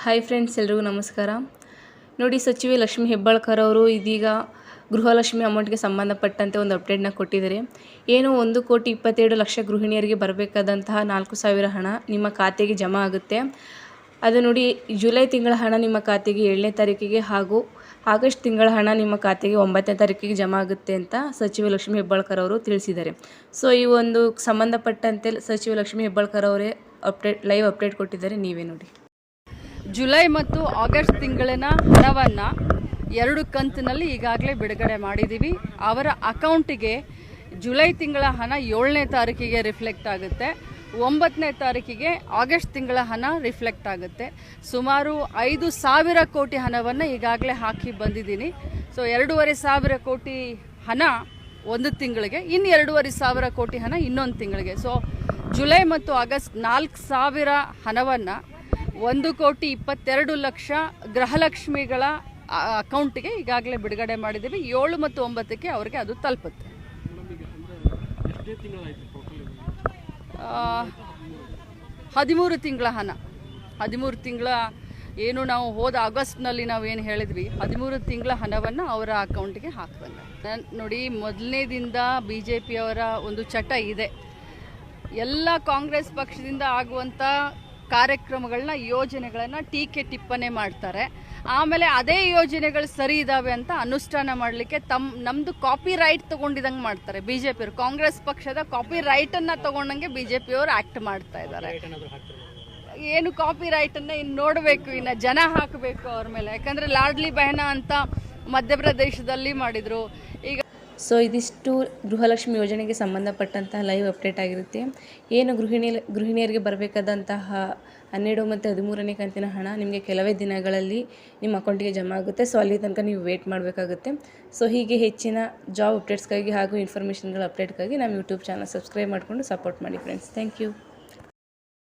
Hi friends ಎಲ್ರಿಗೂ ನಮಸ್ಕಾರ. ನೋಡಿ ಸಚಿವೆ ಲಕ್ಷ್ಮಿ ಹೆಬ್ಬಾಳ್ಕರ್ ಅವರು ಇದೀಗ ಗೃಹಲಕ್ಷ್ಮಿ ಅಮೌಂಟ್ಗೆ ಸಂಬಂಧಪಟ್ಟಂತೆ ಒಂದು ಅಪ್ಡೇಟ್ನ ಕೊಟ್ಟಿದ್ದಾರೆ. ಏನು ಒಂದು ಕೋಟಿ ಇಪ್ಪತ್ತೆರಡು ಲಕ್ಷ ಗೃಹಿಣಿಯರಿಗೆ ಬರಬೇಕಾದಂತಹ ನಾಲ್ಕು ಸಾವಿರ ಹಣ ನಿಮ್ಮ ಖಾತೆಗೆ ಜಮಾ ಆಗುತ್ತೆ. ಅದು ನೋಡಿ ಜುಲೈ ತಿಂಗಳ ಹಣ ನಿಮ್ಮ ಖಾತೆಗೆ ಏಳನೇ ತಾರೀಕಿಗೆ ಹಾಗೂ ಆಗಸ್ಟ್ ತಿಂಗಳ ಹಣ ನಿಮ್ಮ ಖಾತೆಗೆ ಒಂಬತ್ತನೇ ತಾರೀಕಿಗೆ ಜಮಾ ಆಗುತ್ತೆ ಅಂತ ಸಚಿವೆ ಲಕ್ಷ್ಮಿ ಹೆಬ್ಬಾಳ್ಕರ್ ಅವರು ತಿಳಿಸಿದ್ದಾರೆ. ಸೊ ಈ ಒಂದು ಸಂಬಂಧಪಟ್ಟಂತೆ ಸಚಿವೆ ಲಕ್ಷ್ಮಿ ಹೆಬ್ಬಾಳ್ಕರ್ ಅವರೇ ಅಪ್ಡೇಟ್ ಲೈವ್ ಅಪ್ಡೇಟ್ ಕೊಟ್ಟಿದ್ದಾರೆ. ನೀವೇ ನೋಡಿ. ಜುಲೈ ಮತ್ತು ಆಗಸ್ಟ್ ತಿಂಗಳಿನ ಹಣವನ್ನು ಎರಡು ಕಂತಿನಲ್ಲಿ ಈಗಾಗಲೇ ಬಿಡುಗಡೆ ಮಾಡಿದ್ದೀವಿ ಅವರ ಅಕೌಂಟಿಗೆ ಜುಲೈ ತಿಂಗಳ ಹಣ ಏಳನೇ ತಾರೀಕಿಗೆ ರಿಫ್ಲೆಕ್ಟ್ ಆಗುತ್ತೆ. ಒಂಬತ್ತನೇ ತಾರೀಕಿಗೆ ಆಗಸ್ಟ್ ತಿಂಗಳ ಹಣ ರಿಫ್ಲೆಕ್ಟ್ ಆಗುತ್ತೆ. ಸುಮಾರು ಐದು ಸಾವಿರ ಕೋಟಿ ಹಣವನ್ನು ಈಗಾಗಲೇ ಹಾಕಿ ಬಂದಿದ್ದೀನಿ. ಸೊ ಎರಡೂವರೆ ಸಾವಿರ ಕೋಟಿ ಹಣ ಒಂದು ತಿಂಗಳಿಗೆ, ಇನ್ನು ಎರಡೂವರೆ ಸಾವಿರ ಕೋಟಿ ಹಣ ಇನ್ನೊಂದು ತಿಂಗಳಿಗೆ. ಸೊ ಜುಲೈ ಮತ್ತು ಆಗಸ್ಟ್ ನಾಲ್ಕು ಸಾವಿರ ಹಣವನ್ನು ಒಂದು ಕೋಟಿ ಇಪ್ಪತ್ತೆರಡು ಲಕ್ಷ ಗೃಹಲಕ್ಷ್ಮಿಗಳ ಅಕೌಂಟ್ಗೆ ಈಗಾಗಲೇ ಬಿಡುಗಡೆ ಮಾಡಿದ್ದೀವಿ. ಏಳು ಮತ್ತು ಒಂಬತ್ತಕ್ಕೆ ಅವರಿಗೆ ಅದು ತಲುಪುತ್ತೆ. ಹದಿಮೂರು ತಿಂಗಳ ಹಣ. ಹದಿಮೂರು ತಿಂಗಳ, ಏನು ನಾವು ಹೋದ ಆಗಸ್ಟ್ನಲ್ಲಿ ನಾವು ಏನು ಹೇಳಿದ್ವಿ? ಹದಿಮೂರು ತಿಂಗಳ ಹಣವನ್ನು ಅವರ ಅಕೌಂಟ್ಗೆ ಹಾಕ್ಬಂದೆ. ನಾನು, ನೋಡಿ ಮೊದಲನೇದಿಂದ ಬಿ ಜೆ ಪಿಯವರ ಒಂದು ಚಟ ಇದೆ. ಎಲ್ಲ ಕಾಂಗ್ರೆಸ್ ಪಕ್ಷದಿಂದ ಆಗುವಂಥ ಕಾರ್ಯಕ್ರಮಗಳನ್ನ, ಯೋಜನೆಗಳನ್ನು ಟೀಕೆ ಟಿಪ್ಪಣೆ ಮಾಡ್ತಾರೆ. ಆಮೇಲೆ ಅದೇ ಯೋಜನೆಗಳು ಸರಿ ಇದ್ದಾವೆ ಅಂತ ಅನುಷ್ಠಾನ ಮಾಡಲಿಕ್ಕೆ ತಮ್ಮ ನಮ್ಮದು ಕಾಪಿ ರೈಟ್ ತೊಗೊಂಡಿದಂಗೆ ಮಾಡ್ತಾರೆ. ಬಿ ಜೆ ಪಿಯವರು ಕಾಂಗ್ರೆಸ್ ಪಕ್ಷದ ಕಾಪಿ ರೈಟನ್ನು ತೊಗೊಂಡಂಗೆ ಬಿ ಜೆ ಪಿಯವರು ಆ್ಯಕ್ಟ್ ಮಾಡ್ತಾ ಇದ್ದಾರೆ ಏನು ಕಾಪಿ ರೈಟನ್ನು ಇನ್ನು ನೋಡಬೇಕು, ಇನ್ನು ಜನ ಹಾಕಬೇಕು ಅವ್ರ ಮೇಲೆ. ಯಾಕಂದರೆ ಲಾಡ್ಲಿ ಬಹನ ಅಂತ ಮಧ್ಯಪ್ರದೇಶದಲ್ಲಿ ಮಾಡಿದರು. ಈಗ ಸೊ ಇದಿಷ್ಟು ಗೃಹಲಕ್ಷ್ಮಿ ಯೋಜನೆಗೆ ಸಂಬಂಧಪಟ್ಟಂತಹ ಲೈವ್ ಅಪ್ಡೇಟ್ ಆಗಿರುತ್ತೆ. ಏನು ಗೃಹಿಣಿ ಗೃಹಿಣಿಯರಿಗೆ ಬರಬೇಕಾದಂತಹ ಹನ್ನೆರಡು ಮತ್ತು ಹದಿಮೂರನೇ ಕಂತಿನ ಹಣ ನಿಮಗೆ ಕೆಲವೇ ದಿನಗಳಲ್ಲಿ ನಿಮ್ಮ ಅಕೌಂಟಿಗೆ ಜಮಾ ಆಗುತ್ತೆ. ಸೊ ಅಲ್ಲಿ ತನಕ ನೀವು ವೇಟ್ ಮಾಡಬೇಕಾಗುತ್ತೆ. ಸೊ ಹೀಗೆ ಹೆಚ್ಚಿನ ಜಾಬ್ ಅಪ್ಡೇಟ್ಸ್ಗಾಗಿ ಹಾಗೂ ಇನ್ಫಾರ್ಮೇಷನ್ಗಳ ಅಪ್ಡೇಟ್ಗಾಗಿ ನಮ್ಮ ಯೂಟ್ಯೂಬ್ ಚಾನಲ್ ಸಬ್ಸ್ಕ್ರೈಬ್ ಮಾಡಿಕೊಂಡು ಸಪೋರ್ಟ್ ಮಾಡಿ ಫ್ರೆಂಡ್ಸ್. Thank you.